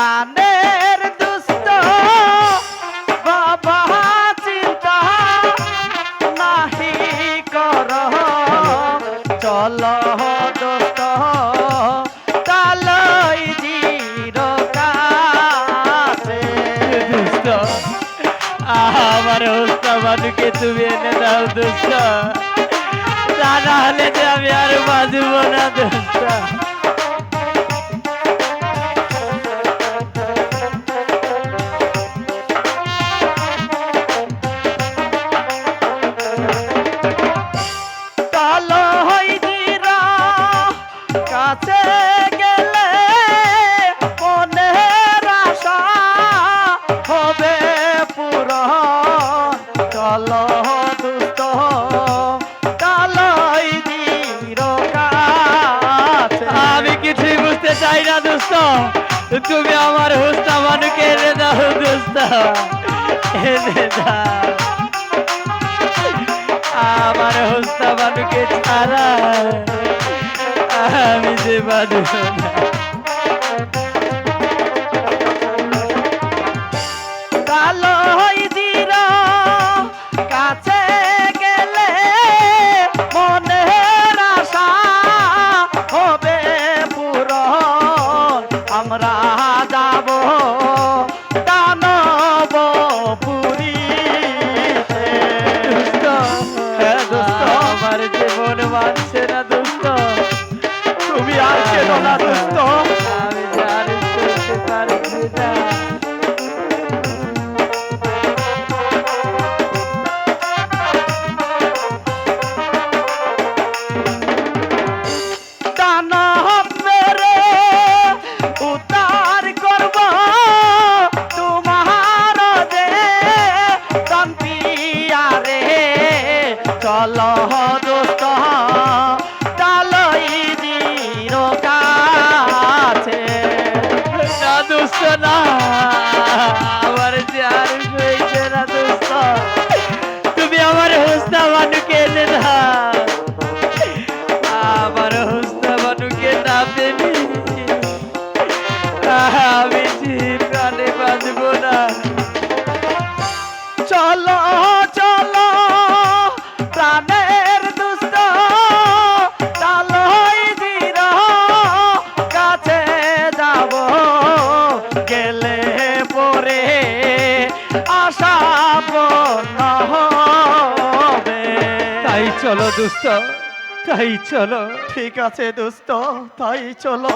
প্রাণের দুষ্ট বাবা, চিন্তা নাহি কর। চল দোস্ত তালই জির কাছে দুষ্ট আমার হোস্তা মানুকে তুমি এনে দাও দুষ্ট তা না হলে যে আমি আর বাঁচব না দুষ্ট দুষ্ট। তুমি আমার হোস্তা মানুকে এনে দাও দোস্ত এনে আমার হোস্তা মানুকে ছাড়া আমি যে তালই আমরা যাব দানব পুরীতে দোস্ত। আমার জীবন বাঁচছে না দোস্ত তুমি আর কেন না দোস্ত চল দোস্ত চালই দির কাছে না না আমার জান হয়েছে না তুমি আমার হোস্তা মানুকে আমার হোস্তা না পেলি আমি জীব প্রাণে বাঁচবো না আশা হবে। তাই চলো দুস্থ তাই চলো। ঠিক আছে দুস্থ তাই চলো।